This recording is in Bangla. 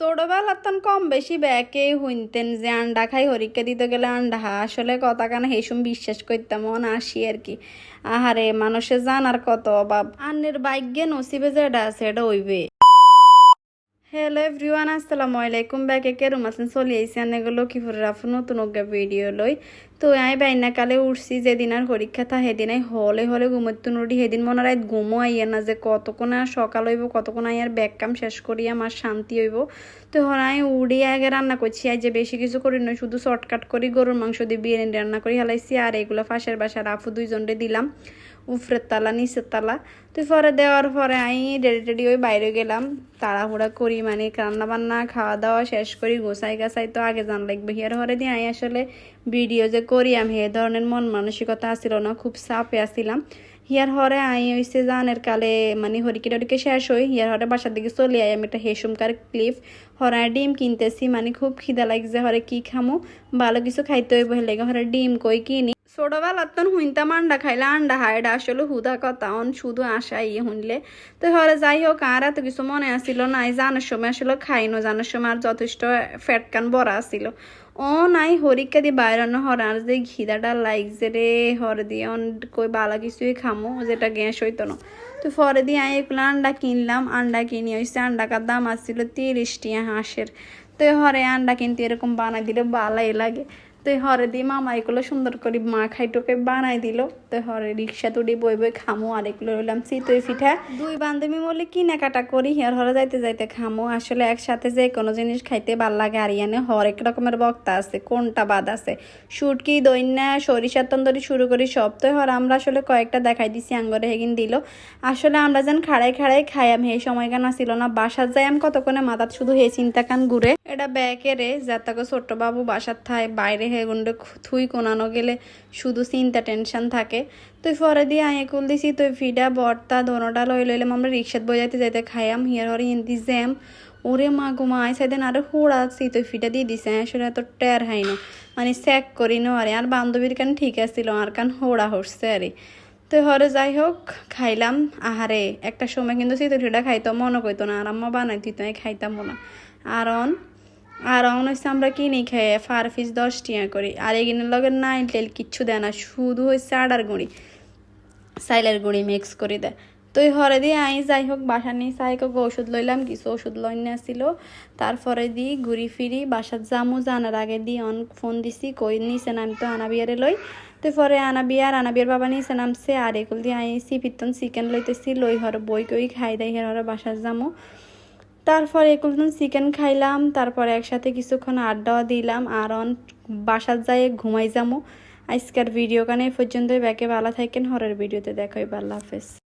ছোটবেলাতন কম বেশি ব্যাকে হইনতেন যে আন্ডা খাই হরিকে দিতে গেলে আন্ডা আসলে কথা কেন হেসুম বিশ্বাস করতাম মন আসি আর কি। আহারে মানুষের জানার কত অভাব। আন্নের বাইক বাইকে নসিবে যেটা আছে এটা হইবে। হ্যালো এভরিওয়ান আসসালামু আলাইকুম। ব্যাকে কেরম আছেন? চলে আইসি আনেগুলো লক্ষ্মীপুরের আপন নতুন একটা ভিডিও লই। তো আই বাইনা কালে উঠছি, যেদিন আর পরীক্ষা থা, সেদিন আই হলে হলে ঘুমোতে নুড়ি সেদিন মনে রাত ঘুমো আইয়া না, যে কতক্ষণ আর সকাল হইব, কতক্ষণ আই আর ব্যাগ কাম শেষ করি, আমার শান্তি হইব। তো হরাই উড়ি আগে রান্না করছি, আই যে বেশি কিছু করি নয় শুধু শর্টকাট করি, গরুর মাংস দিয়ে বিরিয়ানি রান্না করি, হালাইছি, আর এগুলো ফাঁসের বাসার আফু দুইজনরে দিলাম। উফরের তালা, নিচের তালা। তো পরে দেওয়ার পরে আমি রেডি টেডি ওই বাইরে গেলাম। তাড়াহুড়া করি মানে রান্না বান্না খাওয়া দাওয়া শেষ করি গোসাই গাছাই তো আগে জান লাগবে। হিয়ার হরে দিয়ে আমি আসলে ভিডিও যে করি আমি এ ধরনের মন মানসিকতা আসছিল না, খুব চাপে আসছিলাম হিয়ার হরে আই হইছে জানের কালে মানে হরিকে টরিকে শেষ হই, হিয়ার হরে বাসার দিকে চলে আই, আমি একটা হেসুমকার ক্লিপ হরে ডিম কিনতেছি মানে খুব খিদা লাগছে হরে কি খামো? ভালো কিছু খাইতে হইব হেলে হরে ডিম কই কিনি। ছোটবেলার তখন হুইনতাম আন্ডা খাইলে আন্ডা হাইডা, আসলে হুদা কথা, অন শুধু আশা ইয়ে শুনলে তো হরে যাই হোক আর এত কিছু মনে আসছিল নাই, জানার সময় আসলে খাইনো, জানার সময় আর যথেষ্ট ফ্যাটকান বড়া আসছিল ও নাই হরিকা দি বাইরানো আর যে ঘিদাটা লাগছে রে, হরে দিয়ে অন কই বালা কিছুই খামো, যেটা গ্যাস হইতো না। তো পরে দিয়ে আমি এগুলো আন্ডা কিনলাম, আন্ডা কিনি হয়েছে আন্ডাকার দাম আসছিল তিরিশ টিয়া হাঁসের। তো হরে আন্ডা কিনতে এরকম বানাই দিলে বালাই লাগে। তো হরে দিয়ে মামা এগুলো সুন্দর করে মা খাইটোকে বানাই দিল। তো হরে রিক্সা তুড়ি বই বই খামো আর এগুলো রইলাম চিতই পিঠা। দুই বান্ধবী বলে কেনাকাটা করি হিয়ার হরে যাইতে যাইতে খামো। আসলে একসাথে যে কোনো জিনিস খাইতে ভালো লাগে। আর ইয়ানে হরেক রকমের বক্তা আছে, কোনটা বাদ আছে? শুটকি দইন্যা সরিষার তন্দরি শুরু করি সব। তো হর আমরা আসলে কয়েকটা দেখাই দিছি, আঙ্গরে হেগিন দিল। আসলে আমরা যেন খাড়াই খাড়াই খাই, আমি এই সময় কেন ছিল না? বাসার যাই আমি কতক্ষণে মাথাত শুধু হে চিন্তা কান ঘুরে। এটা ব্যাকে রে যাতাকে ছোট্ট বাবু বাসার থায় বাইরে গুন্ডে থুই কোনানো গেলে শুধু চিন্তা, টেনশন থাকে। তুই পরে দিয়ে আয় কুল দিছি, তুই ফিডা, বর্তা, দোনোটা লই লইলাম, আমরা রিক্সাত বজাইতে যাইতে খাইয়াম, হিয়ার হরে ইন্দি জ্যাম। ওরে মা গো মা সেদিন আরও হোড়া তুই ফিটা দিয়ে দিছে আসলে এত টের হাই না। মানে চেক করি নো আরে, আর বান্ধবীর কান ঠিক আছিল, আর কান হোড়া হচ্ছে আরে। তো হরে যাই হোক, খাইলাম। আহারে, একটা সময় কিন্তু চিতই ফিটা খাইতো মনে কইতো না, আর আম্মা বানাই দিত খাইতাম না। আর আর অন হচ্ছে আমরা কিনি খাই ফার পিস দশ টিয়া করি। আর এগিনের লগে নাইল টেল কিচ্ছু দেয় না, শুধু হচ্ছে আডার গুঁড়ি। সাইলের গুঁড়ি মিক্স করে দেয় তো এই হরে দিয়ে আই যাই হোক বাসা নিয়ে সাইকে ওষুধ লইলাম, কিছু ওষুধ লইনে আসছিল তারপরে দি ঘুরি ফিরি, বাসার জামু জানার আগে দি অন ফোন দিছি, কই নিছে নাম তো আনা বিয়ারে লই। তো পরে আনা বিয়ার আনা বিয়ার বাবা নিছে নামছে, আর এগুলো দিয়ে আইসি পিতন চিকেন লইতেছি, লই হর বই কই খাই দেয় হের হরে বাসার জামু তারপর এগুলো চিকেন খাইলাম, তারপর একসাথে কিছুক্ষণ আড্ডাও দিলাম, আর অন বাসার যাই ঘুমাই যামো। আজকের ভিডিও কানে পর্যন্তই। ব্যাকে ভালো থাকেন, হরের ভিডিওতে দেখাই আল্লাহ হাফেজ।